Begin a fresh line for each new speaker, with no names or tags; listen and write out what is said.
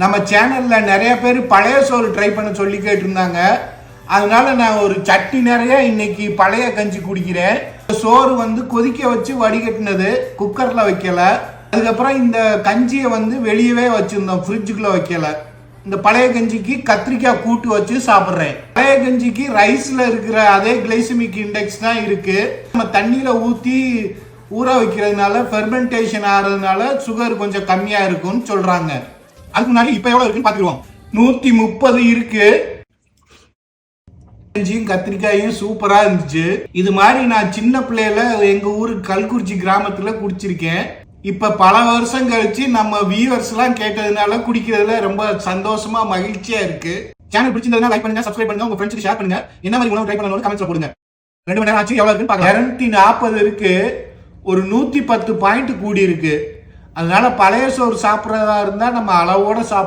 நம்ம சேனல்ல நிறைய பேர் பழைய சோறு ட்ரை பண்ண சொல்லி கேட்டிருந்தாங்க. அதனால நான் ஒரு சட்டி நிறைய இன்னைக்கு பழைய கஞ்சி குடிக்கிறேன். சோறு வந்து கொதிக்க வச்சு வடிகட்டினது குக்கர்ல வைக்கல. அதுக்கப்புறம் இந்த கஞ்சியை வந்து வெளியவே வச்சிருந்தோம் ஃப்ரிட்ஜுக்குள்ள வைக்கல. இந்த பழைய கஞ்சிக்கு கத்திரிக்காய் கூட்டு வச்சு சாப்பிட்றேன். பழைய கஞ்சிக்கு ரைஸ்ல இருக்கிற அதே கிளைசமிக் இண்டெக்ஸ் தான் இருக்கு. நம்ம தண்ணியில ஊத்தி ஊற வைக்கிறதுனால ஃபெர்மெண்டேஷன் ஆகிறதுனால சுகர் கொஞ்சம் கம்மியா இருக்கும்னு சொல்றாங்க. அதுக்கு முன்னாடி இப்போ எவ்வளோ இருக்குன்னு பார்த்துருவோம் நூற்றி முப்பது இருக்கு. கத்திரிக்காயும் சூப்பரா இருந்துச்சு. இது மாதிரி நான் சின்ன பிள்ளையில எங்க ஊரு கல்குறிச்சி கிராமத்துல குடிச்சிருக்கேன். இப்ப பல வருஷம் கழிச்சு நம்ம வியூவர்ஸ் எல்லாம் கேட்டதுனால குடிக்கிறதுல ரொம்ப சந்தோஷமா மகிழ்ச்சியா இருக்கு. சேனல் பிடிச்சிருந்ததுனா லைக் பண்ணுங்க சப்ஸ்கிரைப் பண்ணுங்க உங்க ஃப்ரெண்ட்ஸ்க்கு ஷேர் பண்ணுங்க. என்ன மாதிரி உணவு ட்ரை பண்ணணும் கமெண்ட்ஸ்ல போடுங்க. ரெண்டு மணி நேரம் ஆச்சு எவ்வளவு இருக்குன்னு பார்க்கலாம். இரநூத்தி நாற்பது இருக்கு. ஒரு நூத்தி பத்து பாயிண்ட் கூடி இருக்கு. அதனால பழைய சோறு சாப்பிட்றதா இருந்தால் நம்ம அளவோட சாப்பிட